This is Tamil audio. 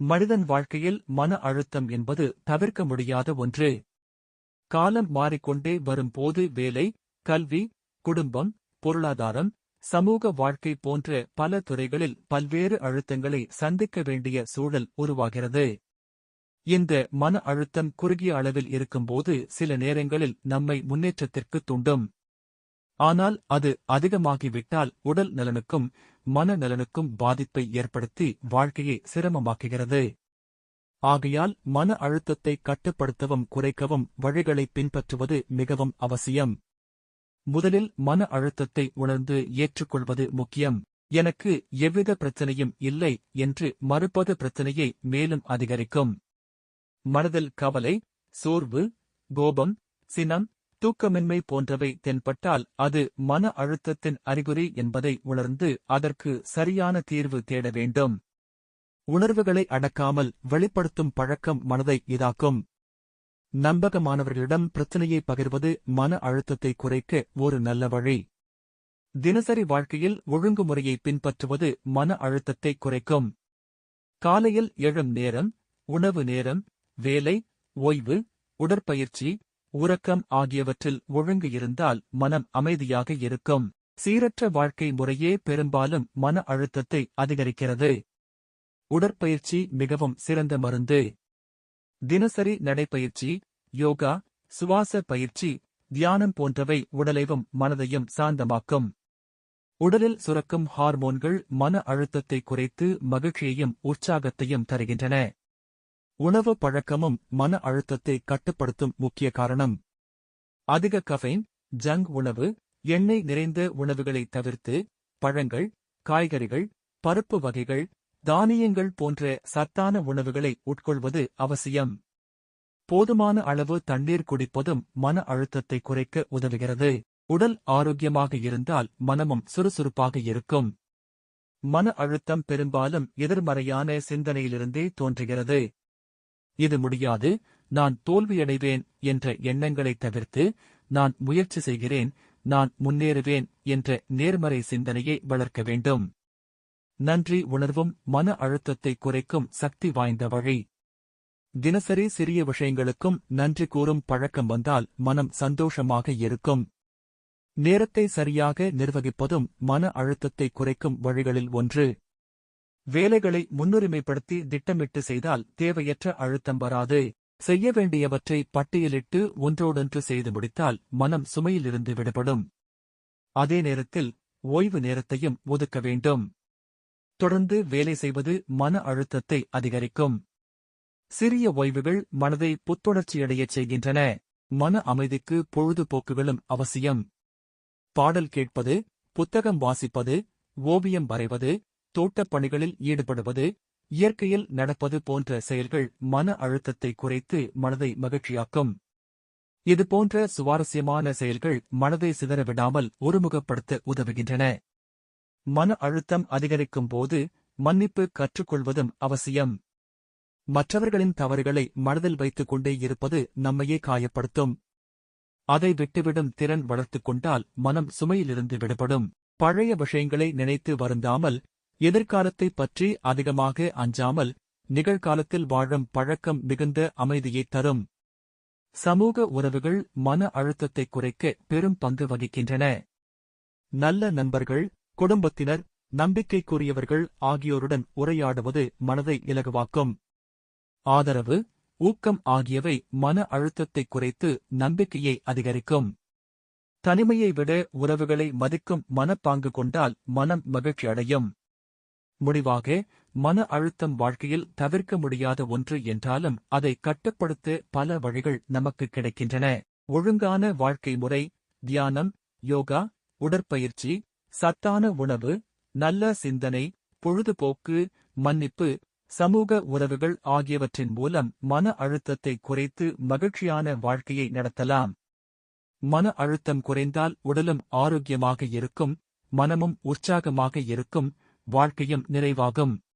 மனிதன் வாழ்க்கையில் மன அழுத்தம் என்பது தவிர்க்க முடியாத ஒன்று. காலம் மாறிக்கொண்டே வரும்போது வேலை கல்வி குடும்பம் பொருளாதாரம் சமூக வாழ்க்கை போன்ற பல துறைகளில் பல்வேறு அழுத்தங்களை சந்திக்க வேண்டிய சூழல் உருவாகிறது. இந்த மன அழுத்தம் குறுகிய அளவில் இருக்கும்போது சில நேரங்களில் நம்மை முன்னேற்றத்திற்கு தூண்டும். ஆனால் அது அதிகமாகிவிட்டால் உடல் நலனுக்கும் மன நலனுக்கும் பாதிப்பை ஏற்படுத்தி வாழ்க்கையை சிரமமாக்குகிறது. ஆகையால் மன அழுத்தத்தை கட்டுப்படுத்தவும் குறைக்கவும் வழிகளை பின்பற்றுவது மிகவும் அவசியம். முதலில் மன அழுத்தத்தை உணர்ந்து ஏற்றுக்கொள்வது முக்கியம். எனக்கு எவ்வித பிரச்சனையும் இல்லை என்று மறுப்பது பிரச்சனையை மேலும் அதிகரிக்கும். மனதில் கவலை சோர்வு கோபம் சினம் தூக்கமின்மை போன்றவை தென்பட்டால் அது மன அழுத்தத்தின் அறிகுறி என்பதை உணர்ந்து அதற்கு சரியான தீர்வு தேட வேண்டும். உணர்வுகளை அடக்காமல் வெளிப்படுத்தும் பழக்கம் மனதை இதாக்கும். நம்பகமானவர்களிடம் பிரச்சனையை பகிர்வது மன அழுத்தத்தை குறைக்க ஒரு நல்ல வழி. தினசரி வாழ்க்கையில் ஒழுங்குமுறையை பின்பற்றுவது மன அழுத்தத்தை குறைக்கும். காலையில் எழும் நேரம் உணவு நேரம் வேலை ஓய்வு உடற்பயிற்சி உறக்கம் ஆகியவற்றில் ஒழுங்கு இருந்தால் மனம் அமைதியாக இருக்கும். சீரற்ற வாழ்க்கை முறையே பெரும்பாலும் மன அழுத்தத்தை அதிகரிக்கிறது. உடற்பயிற்சி மிகவும் சிறந்த மருந்து. தினசரி நடைப்பயிற்சி யோகா சுவாச பயிற்சி தியானம் போன்றவை உடலையும் மனதையும் சாந்தமாக்கும். உடலில் சுரக்கும் ஹார்மோன்கள் மன அழுத்தத்தை குறைத்து மகிழ்ச்சியையும் உற்சாகத்தையும் தருகின்றன. உணவு பழக்கமும் மன அழுத்தத்தை கட்டுப்படுத்தும் முக்கிய காரணம். அதிக கஃபைன் ஜங்க் உணவு எண்ணெய் நிறைந்த உணவுகளை தவிர்த்து பழங்கள் காய்கறிகள் பருப்பு வகைகள் தானியங்கள் போன்ற சத்தான உணவுகளை உட்கொள்வது அவசியம். போதுமான அளவு தண்ணீர் குடிப்பதும் மன அழுத்தத்தை குறைக்க உதவுகிறது. உடல் ஆரோக்கியமாக இருந்தால் மனமும் சுறுசுறுப்பாக இருக்கும். மன அழுத்தம் பெரும்பாலும் எதிர்மறையான சிந்தனையிலிருந்தே தோன்றுகிறது. இது முடியாது. நான் தோல்வியடைவேன் என்ற எண்ணங்களை தவிர்த்து நான் முயற்சி செய்கிறேன். நான் முன்னேறுவேன் என்ற நேர்மறை சிந்தனையை வளர்க்க வேண்டும். நன்றி. உணர்வும் மன அழுத்தத்தை குறைக்கும் சக்தி வாய்ந்த வழி. தினசரி சிறிய விஷயங்களுக்கும் நன்றி கூறும் பழக்கம் வந்தால் மனம் சந்தோஷமாக இருக்கும். நேரத்தை சரியாக நிர்வகிப்பதும் மன அழுத்தத்தை குறைக்கும் வழிகளில் ஒன்று. வேலைகளை முன்னுரிமைப்படுத்தி திட்டமிட்டு செய்தால் தேவையற்ற அழுத்தம் வராது. செய்ய வேண்டியவற்றை பட்டியலிட்டு ஒன்றோடொன்று செய்து முடித்தால் மனம் சுமையிலிருந்து விடுபடும். அதே நேரத்தில் ஓய்வு நேரத்தையும் ஒதுக்க வேண்டும். தொடர்ந்து வேலை செய்வது மன அழுத்தத்தை அதிகரிக்கும். சிறிய ஓய்வுகள் மனதை புத்துணர்ச்சியடையச் செய்கின்றன. மன அமைதிக்கு பொழுதுபோக்குகளும் அவசியம். பாடல் கேட்பது புத்தகம் வாசிப்பது ஓவியம் வரைவது தோட்டப் பணிகளில் ஈடுபடுவது இயற்கையில் நடப்பது போன்ற செயல்கள் மன அழுத்தத்தை குறைத்து மனதை மகிழ்ச்சியாக்கும். இதுபோன்ற சுவாரஸ்யமான செயல்கள் மனதை சிதறவிடாமல் ஒருமுகப்படுத்த உதவுகின்றன. மன அழுத்தம் அதிகரிக்கும் போது மன்னிப்பு கற்றுக்கொள்வதும் அவசியம். மற்றவர்களின் தவறுகளை மனதில் வைத்துக் கொண்டே இருப்பது நம்மையே காயப்படுத்தும். அதை விட்டுவிடும் திறன் வளர்த்துக் கொண்டால் மனம் சுமையிலிருந்து விடுபடும். பழைய விஷயங்களை நினைத்து வருந்தாமல் எதிர்காலத்தைப் பற்றி அதிகமாக அஞ்சாமல் நிகழ்காலத்தில் வாழும் பழக்கம் மிகுந்த அமைதியை தரும். சமூக உறவுகள் மன அழுத்தத்தை குறைக்க பெரும் பங்கு வகிக்கின்றன. நல்ல நண்பர்கள் குடும்பத்தினர் நம்பிக்கைக்குரியவர்கள் ஆகியோருடன் உரையாடுவது மனதை இலகுவாக்கும். ஆதரவு ஊக்கம் ஆகியவை மன அழுத்தத்தை குறைத்து நம்பிக்கையை அதிகரிக்கும். தனிமையை விட உறவுகளை மதிக்கும் மனப்பாங்கு கொண்டால் மனம் மகிழ்ச்சி அடையும் முடிவாக மன அழுத்தம் வாழ்க்கையில் தவிர்க்க முடியாத ஒன்று என்றாலும் அதை கட்டுப்படுத்த பல வழிகள் நமக்கு கிடைக்கின்றன. ஒழுங்கான வாழ்க்கை முறை தியானம் யோகா உடற்பயிற்சி சத்தான உணவு நல்ல சிந்தனை பொழுதுபோக்கு மன்னிப்பு சமூக உறவுகள் ஆகியவற்றின் மூலம் மன அழுத்தத்தை குறைத்து மகிழ்ச்சியான வாழ்க்கையை நடத்தலாம். மன அழுத்தம் குறைந்தால் உடலும் ஆரோக்கியமாக இருக்கும் மனமும் உற்சாகமாக இருக்கும் வாழ்க்கையும் நிறைவாகும்.